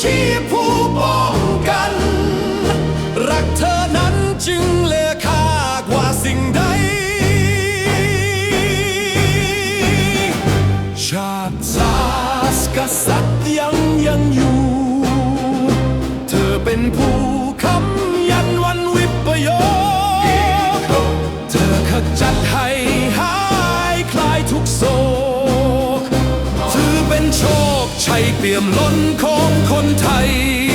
ชีพผู้ป้องกัน รักเธอนั้นจึงเลอค่ากว่าสิ่งใด ชาติศาสกษัตริย์ยังยังอยู่ เธอเป็นผู้คำ ใชัยเปี่ยมล้นของคนไทย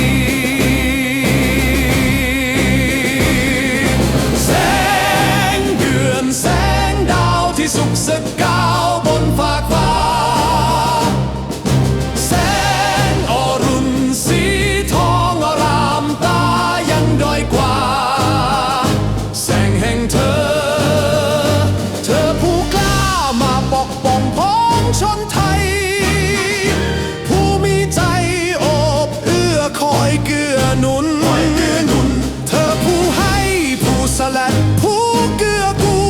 เกื้อหนุน เธอผู้ให้ผู้สลัดผู้เกื้อกู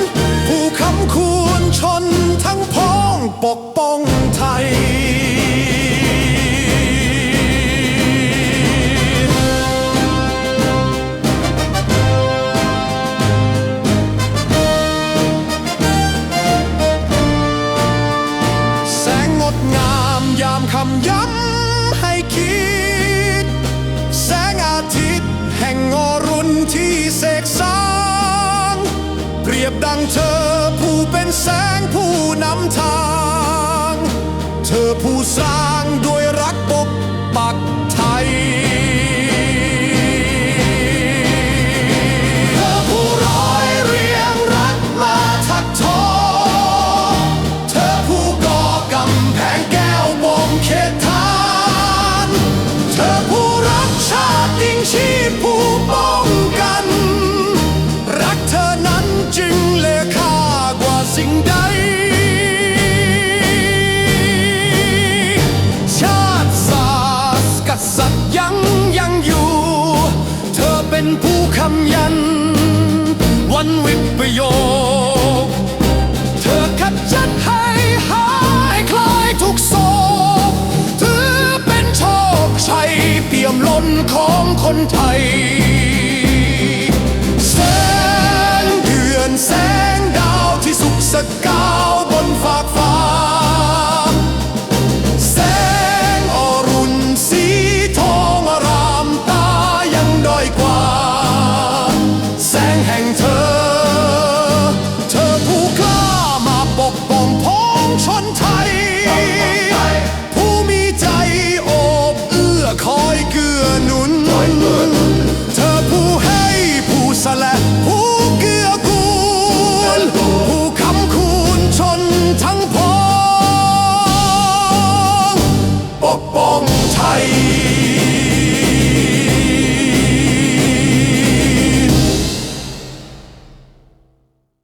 ล ผู้คำคูณชนทั้งพ้องปกป้องไทย แสงงดงามยามคำย้ำให้คิดางเธอผู้เป็นแสงผู้นำทาง เธอผู้สร้างด้วยรักปกปักไทย ยังยังอยู่ เธอเป็นผู้คำยัน วันวิปโยค เธอขับจัดให้หายคลายทุกโศกถือเป็นโชคชัยเปี่ยมล้นของคนไทย tight.